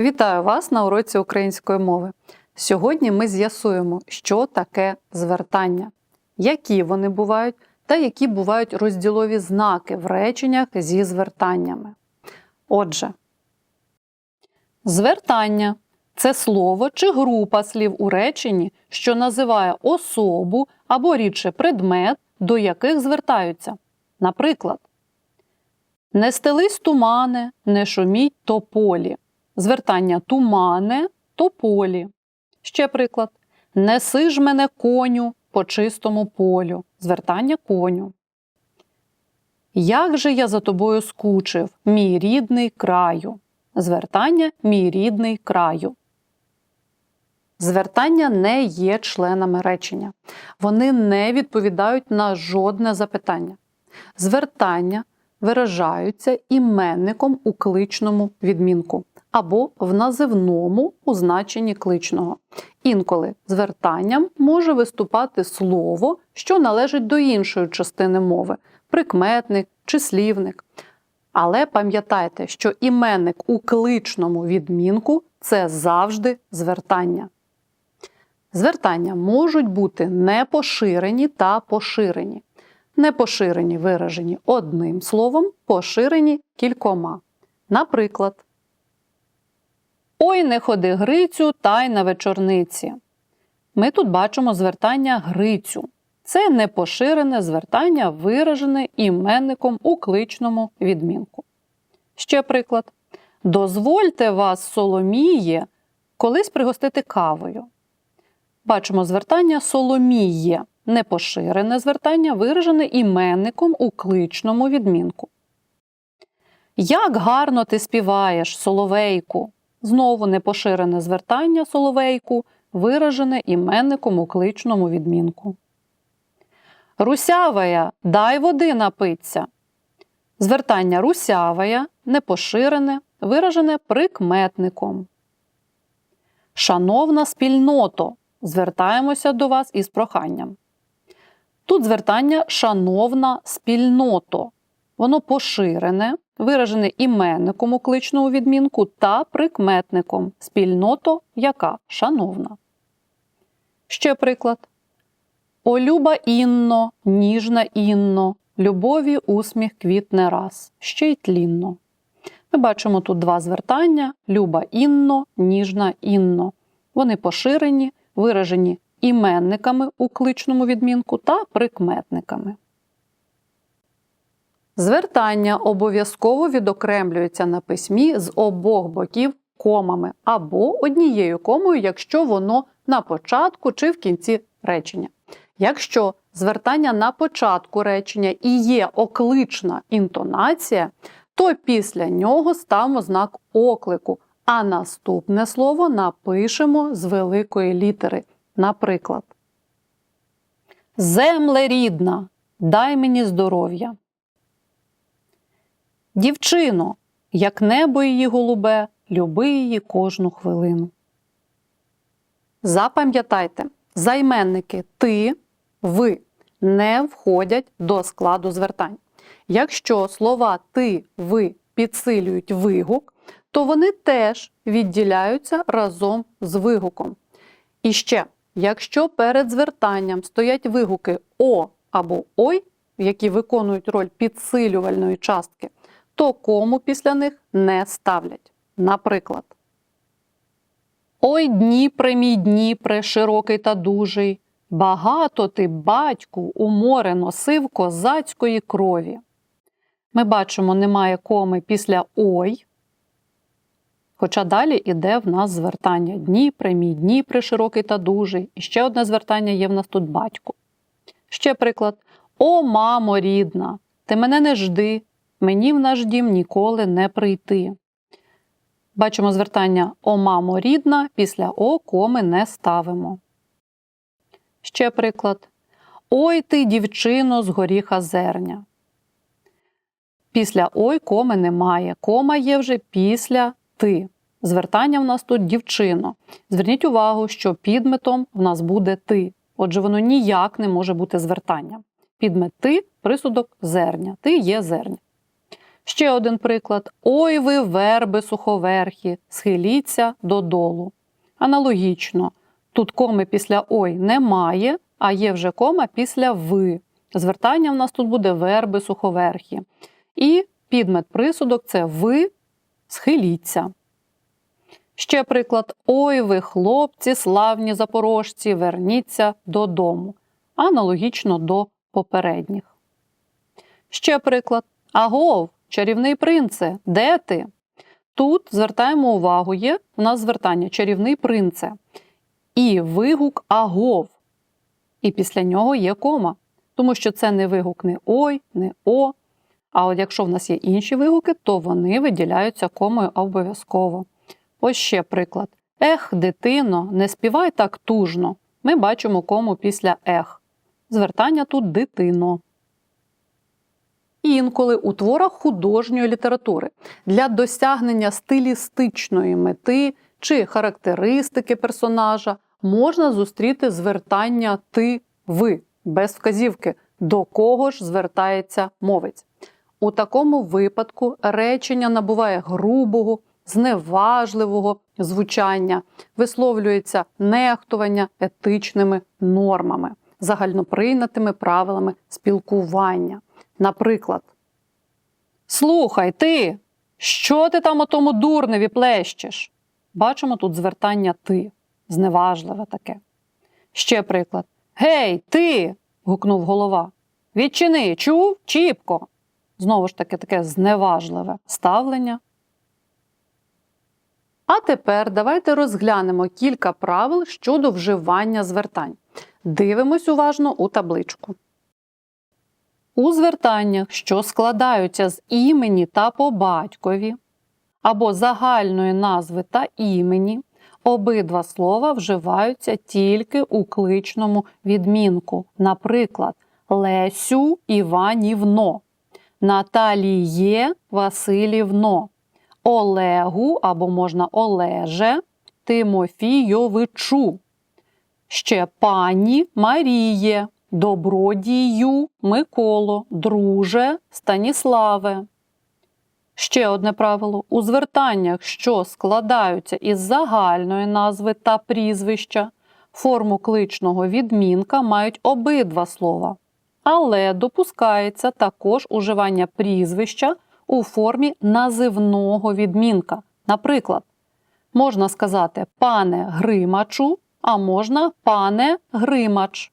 Вітаю вас на уроці української мови. Сьогодні ми з'ясуємо, що таке звертання, які вони бувають та які бувають розділові знаки в реченнях зі звертаннями. Отже, звертання це слово чи група слів у реченні, що називає особу або рідше предмет, до яких звертаються. Наприклад, не стелись тумане, не шуміть тополі. Звертання тумане тополі. Ще приклад. Неси ж мене коню по чистому полю. Звертання коню. Як же я за тобою скучив, мій рідний краю. Звертання мій рідний краю. Звертання не є членами речення. Вони не відповідають на жодне запитання. Звертання виражаються іменником у кличному відмінку або в називному у значенні кличного. Інколи звертанням може виступати слово, що належить до іншої частини мови прикметник, числівник. Але пам'ятайте, що іменник у кличному відмінку це завжди звертання. Звертання можуть бути непоширені та поширені. Непоширені виражені одним словом, поширені кількома. Наприклад, Ой, не ходи Грицю та й на вечорниці. Ми тут бачимо звертання Грицю. Це непоширене звертання, виражене іменником у кличному відмінку. Ще приклад. Дозвольте вас, Соломіє, колись пригостити кавою. Бачимо звертання Соломіє, непоширене звертання, виражене іменником у кличному відмінку. Як гарно ти співаєш, соловейку! Знову непоширене звертання соловейку, виражене іменником у кличному відмінку. Русявая, дай води напиться. Звертання русявая непоширене, виражене прикметником. Шановна спільното, звертаємося до вас із проханням. Тут звертання шановна спільното. Воно поширене, виражене іменником у кличному відмінку та прикметником спільното, яка шановна. Ще приклад. О, люба Інно, ніжна Інно, любові усміх квітне раз, ще й тлінно. Ми бачимо тут два звертання: люба Інно, ніжна Інно. Вони поширені, виражені іменниками у кличному відмінку та прикметниками. Звертання обов'язково відокремлюється на письмі з обох боків комами або однією комою, якщо воно на початку чи в кінці речення. Якщо звертання на початку речення і є оклична інтонація, то після нього ставимо знак оклику, а наступне слово напишемо з великої літери. Наприклад, Земле рідна, дай мені здоров'я. Дівчино, як небо її голубе, люби її кожну хвилину. Запам'ятайте, займенники ти, ви не входять до складу звертань. Якщо слова ти, ви підсилюють вигук, то вони теж відділяються разом з вигуком. І ще, якщо перед звертанням стоять вигуки О або Ой, які виконують роль підсилювальної частки, то кому після них не ставлять. Наприклад, Ой Дніпре, мій Дніпре, широкий та дужий, багато ти, батьку, у море носив козацької крові. Ми бачимо, немає коми після ой, хоча далі іде в нас звертання Дніпре, мій Дніпре, широкий та дужий. І ще одне звертання є в нас тут батько. Ще приклад: О, мамо рідна, ти мене не жди, мені в наш дім ніколи не прийти. Бачимо звертання О, мамо рідна, після О коми не ставимо. Ще приклад. Ой ти, дівчино, з горіха зерня. Після ой коми немає. Кома є вже після ти. Звертання в нас тут дівчино. Зверніть увагу, що підметом в нас буде ти. Отже, воно ніяк не може бути звертанням. Підмет ти присудок зерня. Ти є зерня. Ще один приклад. Ой ви верби суховерхі, схиліться додолу. Аналогічно, тут коми після ой немає, а є вже кома після ви. Звертання в нас тут буде верби суховерхі. І підмет присудок це ви схиліться. Ще приклад: Ой ви, хлопці, славні запорожці, верніться додому. Аналогічно до попередніх. Ще приклад. Агов, чарівний принце, де ти? Тут звертаємо увагу, є у нас звертання чарівний принце. І вигук агов. І після нього є кома. Тому що це не вигук не ой, не о. А от якщо в нас є інші вигуки, то вони виділяються комою обов'язково. Ось ще приклад. Ех, дитино, не співай так тужно. Ми бачимо кому після ех. Звертання тут дитино. Інколи у творах художньої літератури для досягнення стилістичної мети чи характеристики персонажа можна зустріти звертання ти ви без вказівки, до кого ж звертається мовець. У такому випадку речення набуває грубого, зневажливого звучання, висловлюється нехтування етичними нормами, загальноприйнятими правилами спілкування. Наприклад, Слухай, ти, що ти там о тому дурневі плещеш? Бачимо тут звертання ти, зневажливе таке. Ще приклад. Гей, ти. гукнув голова. Відчини, чув, чіпко. Знову ж таки, таке зневажливе ставлення. А тепер давайте розглянемо кілька правил щодо вживання звертань. Дивимось уважно у табличку. У звертаннях, що складаються з імені та по батькові, або загальної назви та імені, обидва слова вживаються тільки у кличному відмінку. Наприклад, Лесю Іванівно, Наталіє Василівно, Олегу або можна Олеже Тимофійовичу, ще пані Маріє, Добродію Миколо, друже Станіславе. Ще одне правило: у звертаннях, що складаються із загальної назви та прізвища, форму кличного відмінка мають обидва слова, але допускається також уживання прізвища у формі називного відмінка. Наприклад, можна сказати пане Гримачу, а можна пане Гримач,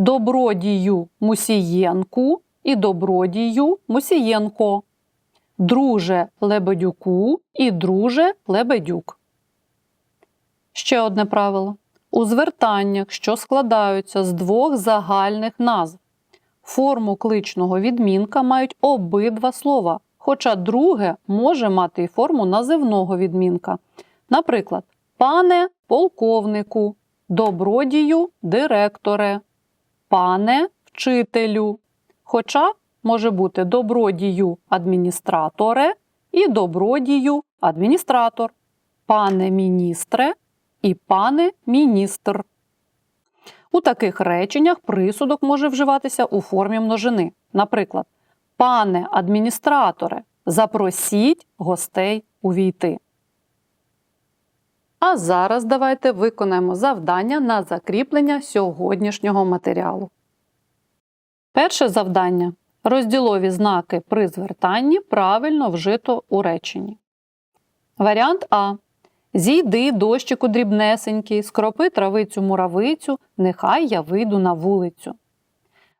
добродію Мусієнку і добродію Мусієнко друже Лебедюку і друже Лебедюк. Ще одне правило. У звертаннях, що складаються з двох загальних назв, форму кличного відмінка мають обидва слова, хоча друге може мати й форму називного відмінка. Наприклад, пане полковнику, добродію директоре, пане вчителю. Хоча може бути добродію адміністраторе і добродію адміністратор, пане міністре і пане міністр. У таких реченнях присудок може вживатися у формі множини. Наприклад, пане адміністраторе, запросіть гостей увійти. А зараз давайте виконаємо завдання на закріплення сьогоднішнього матеріалу. Перше завдання Розділові знаки при звертанні правильно вжито у реченні. Варіант А. Зійди дощику дрібнесенький, скропи травицю муравицю, нехай я вийду на вулицю.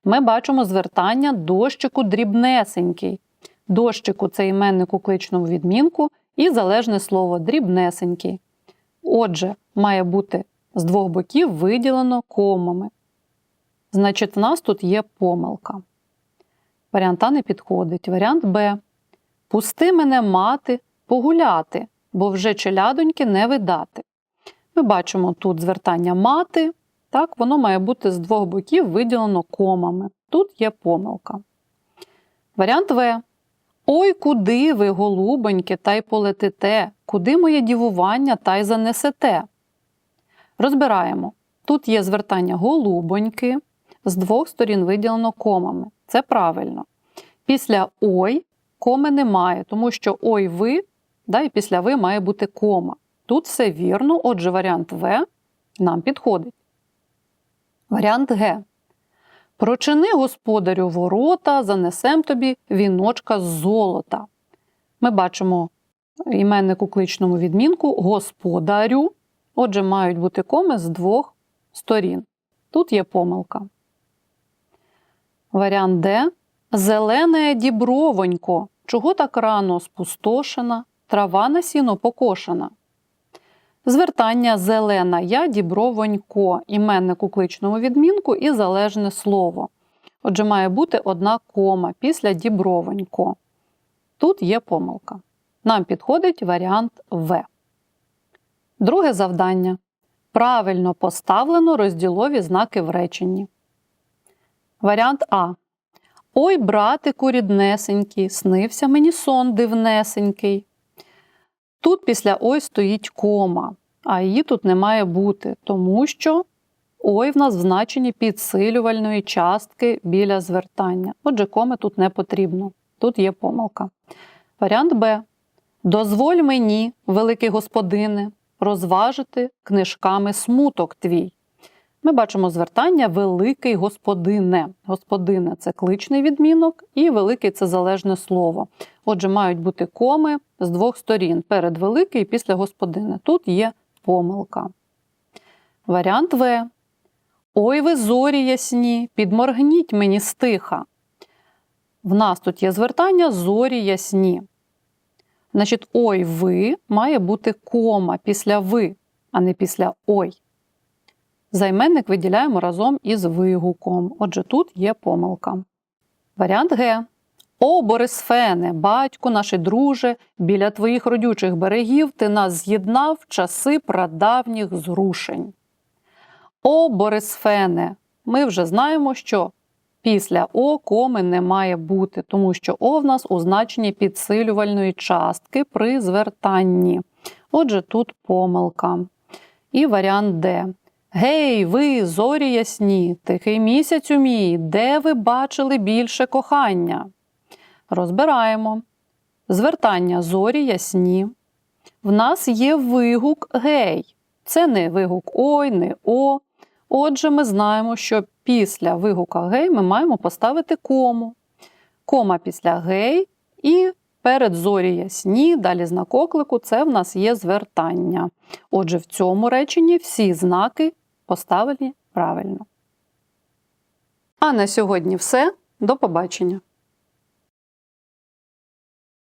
Ми бачимо звертання дощику дрібнесенький. Дощику це іменник у кличному відмінку і залежне слово дрібнесенький. Отже, має бути з двох боків виділено комами. Значить, в нас тут є помилка. Варіант А не підходить. Варіант Б. Пусти мене мати погуляти, бо вже челядоньки не видати. Ми бачимо тут звертання мати. Так, воно має бути з двох боків виділено комами. Тут є помилка. Варіант В. Ой, куди ви, голубоньки, та й полетите, куди моє дівування та й занесете. Розбираємо. Тут є звертання голубоньки, з двох сторін виділено комами. Це правильно. Після ой коми немає, тому що ой ви, да, і після ви має бути кома. Тут все вірно, отже, варіант В нам підходить. Варіант Г. Прочини господарю ворота, занесем тобі віночка з золота. Ми бачимо іменник у кличному відмінку господарю. Отже, мають бути коми з двох сторін. Тут є помилка. Варіант Д. Зелене дібровонько. Чого так рано спустошена, трава на сіно покошена. Звертання зелена я дібровонько, іменник у відмінку і залежне слово. Отже, має бути одна кома після дібровонько. Тут є помилка. Нам підходить варіант В. Друге завдання. Правильно поставлено розділові знаки в реченні. Варіант А. Ой, братику ріднесенький, снився мені сон дивнесенький. Тут після ой стоїть кома, а її тут не має бути, тому що ой в нас в значенні підсилювальної частки біля звертання. Отже, коми тут не потрібно. Тут є помилка. Варіант Б. Дозволь мені, великий господине, розважити книжками смуток твій. Ми бачимо звертання великий господине. Господине це кличний відмінок, і великий це залежне слово. Отже, мають бути коми з двох сторін перед великий і після господине. Тут є помилка. Варіант В. Ой ви зорі ясні, підморгніть мені стиха. В нас тут є звертання зорі ясні. Значить, ой ви має бути кома після ви, а не після ой. Займенник виділяємо разом із вигуком. Отже, тут є помилка. Варіант Г. О, Борисфене, батьку, наше друже, біля твоїх родючих берегів ти нас з'єднав в часи прадавніх зрушень. О, Борисфене, ми вже знаємо, що після О коми не має бути, тому що О в нас у значенні підсилювальної частки при звертанні. Отже, тут помилка. І варіант Д. Гей, ви, зорі ясні, тихий місяцю мій, де ви бачили більше кохання? Розбираємо. Звертання зорі ясні. В нас є вигук гей. Це не вигук ой, не о. Отже, ми знаємо, що після вигука гей ми маємо поставити кому. Кома після гей і перед зорі ясні, далі знак оклику це в нас є звертання. Отже, в цьому реченні всі знаки поставлені правильно. А на сьогодні все. До побачення!